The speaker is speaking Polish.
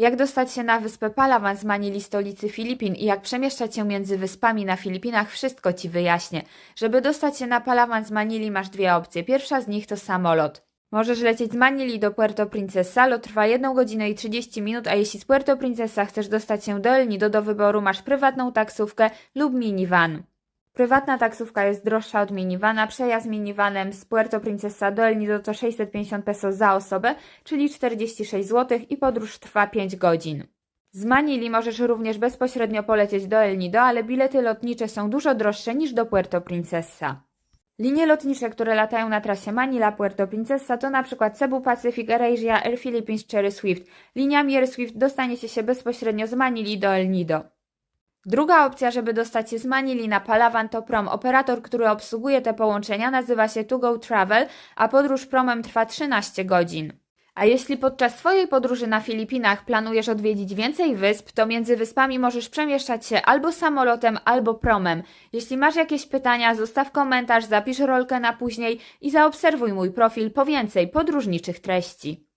Jak dostać się na wyspę Palawan z Manili, stolicy Filipin i jak przemieszczać się między wyspami na Filipinach, wszystko Ci wyjaśnię. Żeby dostać się na Palawan z Manili masz dwie opcje. Pierwsza z nich to samolot. Możesz lecieć z Manili do Puerto Princesa, lot trwa 1 godzinę i 30 minut, a jeśli z Puerto Princesa chcesz dostać się do El Nido do wyboru, masz prywatną taksówkę lub minivan. Prywatna taksówka jest droższa od minivana. Przejazd minivanem z Puerto Princesa do El Nido to 650 pesos za osobę, czyli 46 zł i podróż trwa 5 godzin. Z Manili możesz również bezpośrednio polecieć do El Nido, ale bilety lotnicze są dużo droższe niż do Puerto Princesa. Linie lotnicze, które latają na trasie Manila-Puerto Princesa to przykład Cebu Pacific, AirAsia, Air Philippines czy Air Swift. Liniami Air Swift dostaniecie się bezpośrednio z Manili do El Nido. Druga opcja, żeby dostać się z Manili na Palawan to prom. Operator, który obsługuje te połączenia nazywa się To Go Travel, a podróż promem trwa 13 godzin. A jeśli podczas swojej podróży na Filipinach planujesz odwiedzić więcej wysp, to między wyspami możesz przemieszczać się albo samolotem, albo promem. Jeśli masz jakieś pytania, zostaw komentarz, zapisz rolkę na później i zaobserwuj mój profil po więcej podróżniczych treści.